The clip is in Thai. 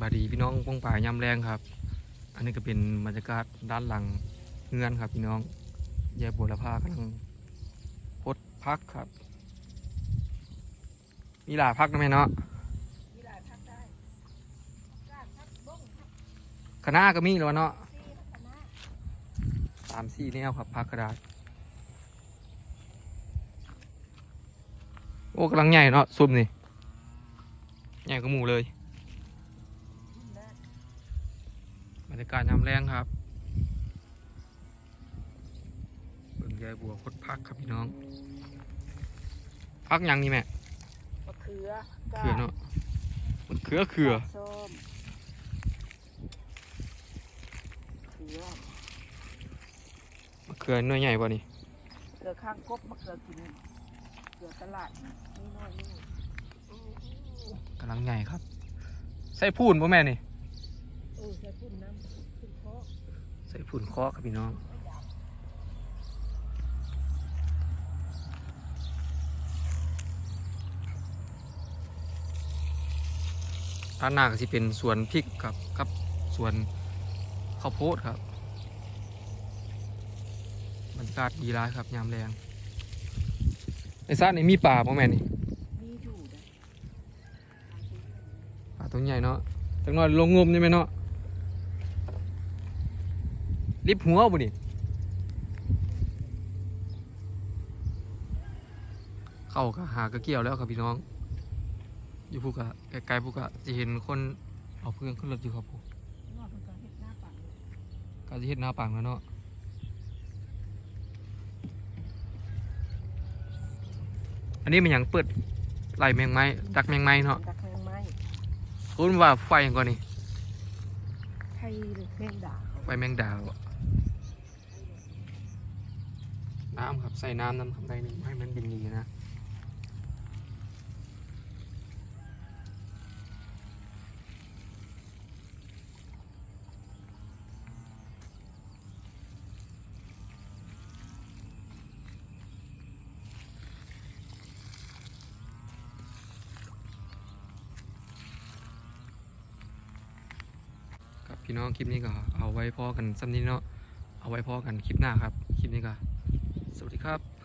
บายดีพี่น้องป้องป่ายยามแรงครับ อันนี้ก็เป็นบรรยากาศด้านหลังเงื่อนครับ พี่น้องยายบัวละพากำลังพดพักครับ มีหลายพักนะแม่เนาะมีหลายพักได้กาพักบ้งพักคณะก็มีแล้วเนาะซีพักคณะสามสี่แนวครับพักกระดาษโอ้กำลังใหญ่เนาะซุ่มนี่ใหญ่กว่าหมูเลย รุ่นแรก บ รรยากาศยามแรงครับเบิ่งยายบัวพดพักครับพี่น้อง พักหยังนี่แม่มะเขือเขือเนาะมันเขือเขือส้มเขือมะเขือหน่วยใหญ่ป่ะนี่เขือข้างกบมะเขือกินเขือตลาดนี่น้อยนี่กำลังใหญ่ครับ ใส่พูนป่ะแม่นี่เออใส่พุ่นน้ำพุ่นเพาะใส่พูนเคาะครับพี่น้องด้านหน้าก็สิเป็นสวนพริกครับครับสวนข้าวโพดครับบรรยากาศดีร้ายครับยามแรงในซ่านี่มีป่าป่ะแม่นี่มีอยู่นะป่าตัวใหญ่เนาะจังน้อยลงงมนี่ไหมเนาะ ลิบหัวบุนี่เข้าก็หากระเกี่ยวแล้วครับพี่น้อง อยู่พูกะไกลๆพูกะจะเห็นคนเอาเพื่อนขึ้นรถอยู่ครับผมนอกจากเห็ดหน้าปังก็จะเห็นหน้าปังแล้วเนาะอันนี้มันอย่างเปิดไหลแมงไม้ดักแมงไม้เนาะดักแมงไม้คุณว่าไฟอย่างก่อนนี่ไทยหรือแมงดาเขาไฟแมงดาวอะ น้ำครับ ใส่น้ำน้ำทำได้หนึ่งให้มันบินดีนะครับพี่น้องคลิปนี้ก็เอาไว้พอกันซ้ำนี้เนาะ เอาไว้พอกันคลิปหน้าครับ คลิปนี้ก็ สวัสดีครับ